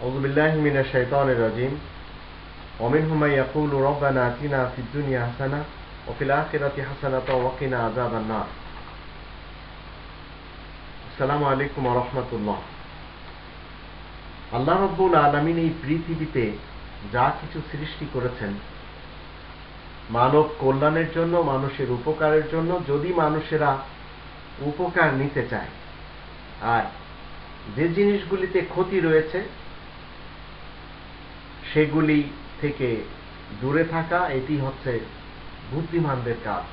أعوذ بالله من الشيطان الرجيم ومنهم من يقول ربنا آتنا في الدنيا حسنة وفي الآخرة حسنة وقنا عذاب النار السلام عليكم ورحمة الله আল্লাহ রব্বুল আলমিন এই পৃথিবীতে যা কিছু সৃষ্টি করেছেন মানব কল্যাণের জন্য মানুষের উপকারের জন্য যদি মানুষেরা উপকার নিতে চায় আর যে জিনিসগুলিতে ক্ষতি রয়েছে সেগুলি থেকে দূরে থাকা, এটি হচ্ছে বুদ্ধিমানদের কাজ।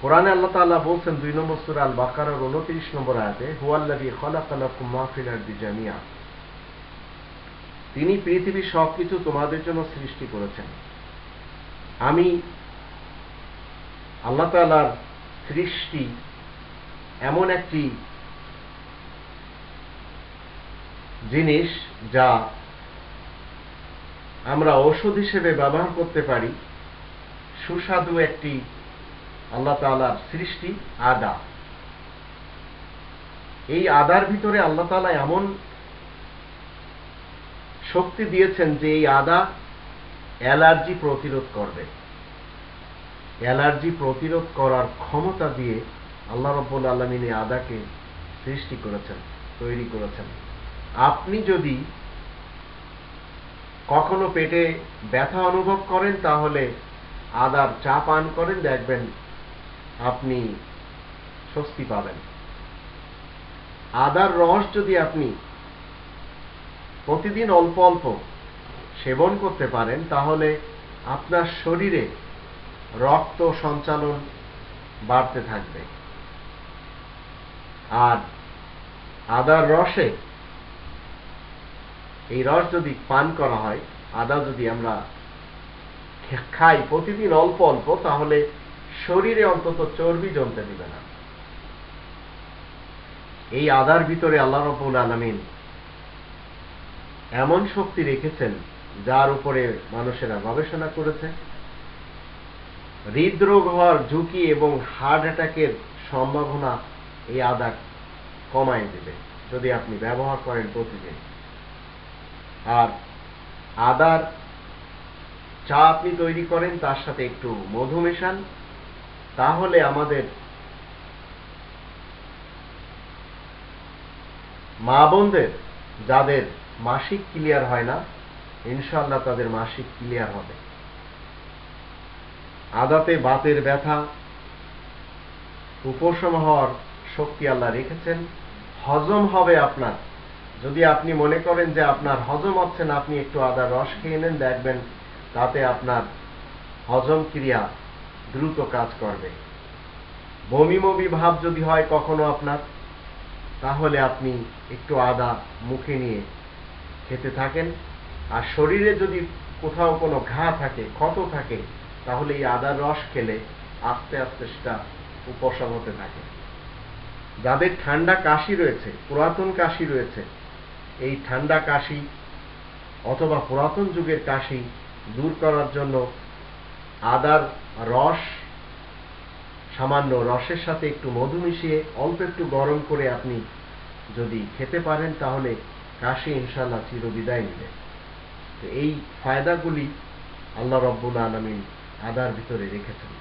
কোরআনে আল্লাহ তাআলা বলছেন দুই নম্বর সূরা আল উনত্রিশ নম্বর আয়াতে, হুয়াল্লাযী খালাকালাকুম মা ফিল আরদি জামিয়া তিনি পৃথিবীর সবকিছু তোমাদের জন্য সৃষ্টি করেছেন। আমি আল্লাহ তাআলার সৃষ্টি এমন একটি জিনিস যা আমরা ঔষধ হিসেবে ব্যবহার করতে পারি। সুস্বাদু একটি আল্লাহ তালার সৃষ্টি, আদা। এই আদার ভিতরে আল্লাহ তালা এমন শক্তি দিয়েছেন যে এই আদা অ্যালার্জি প্রতিরোধ করবে। অ্যালার্জি প্রতিরোধ করার ক্ষমতা দিয়ে আল্লাহ রব্বুল আলমিন আদাকে সৃষ্টি করেছেন, তৈরি করেছেন। আপনি যদি কখনো পেটে ব্যথা অনুভব করেন, তাহলে আদার চা পান করেন, দেখবেন আপনি স্বস্তি পাবেন। আদার রস যদি আপনি প্রতিদিন অল্প অল্প সেবন করতে পারেন, তাহলে আপনার শরীরে রক্ত সঞ্চালন বাড়তে থাকবে। আর আদার রসে এই রস যদি পান করা হয়, আদা যদি আমরা খাই প্রতিদিন অল্প অল্প, তাহলে শরীরে অন্তত চর্বি জমতে দিবে না। এই আদার ভিতরে আল্লাহ রবুল আলমিন এমন শক্তি রেখেছেন, যার উপরে মানুষেরা গবেষণা করেছে। হৃদরোগ হওয়ার ঝুঁকি এবং হার্ট অ্যাটাকের সম্ভাবনা এই আদা কমায় দেবে, যদি আপনি ব্যবহার করেন প্রতিদিন। আর আদার চা আপনি তৈরি করেন, তার সাথে একটু মধু মেশান। তাহলে আমাদের মা বোনদের, যাদের মাসিক ক্লিয়ার হয় না ইনশাল্লাহ তাদের মাসিক ক্লিয়ার হবে। আদাতে বাতের ব্যথা, উপশম হওয়ার শক্তি আল্লাহ রেখেছেন। হজম হবে আপনার যদি আপনি মনে করেন যে আপনার হজম হচ্ছে না, আপনি একটু আদার রস খেয়ে নেন, দেখবেন তাতে আপনার হজম ক্রিয়া দ্রুত কাজ করবে। বমি বমি ভাব যদি হয় কখনো আপনার, তাহলে আপনি একটু আদা মুখে নিয়ে খেতে থাকেন। আর শরীরে যদি কোথাও কোনো ঘা থাকে, ক্ষত থাকে, তাহলে এই আদার রস খেলে আস্তে আস্তে সেটা উপশম হতে থাকে। যাদের ঠান্ডা কাশি রয়েছে, পুরাতন কাশি রয়েছে এই ঠান্ডা কাশি অথবা পুরাতন যুগের কাশি দূর করার জন্য আদার রস, সামান্য রসের সাথে একটু মধু মিশিয়ে অল্প একটু গরম করে আপনি যদি খেতে পারেন তাহলে কাশি ইনশাল্লাহ চিরবিদায় নেবে। তো এই ফায়দাগুলি আল্লাহ রব্বুল আলমিন আদার ভিতরে রেখেছেন।